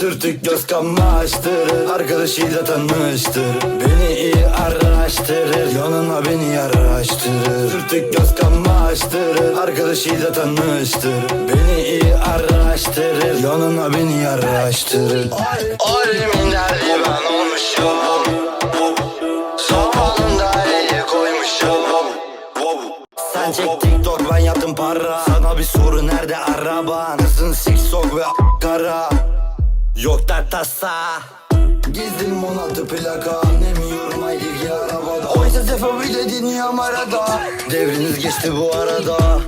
Sürtük göz kamaştırır Arkadaşıyla tanıştır. Beni iyi araştırır Yanına beni yaraştırır Sürtük göz kamaştırır Arkadaşıyla tanıştır Beni iyi araştırır. Yanına beni yaraştırır Alemin derdi ben olmuşum. Sopanın iyi koymuşum. Sen çek TikTok ben yaptım para. Sana bir soru nerede araban Kızın siksok ve a- kara? Yok dert tasa. Gezdim 16 plaka. Anlemiyorum haydi ki arabada. Oysa sefa bile dinliyorum arada. Devriniz geçti bu arada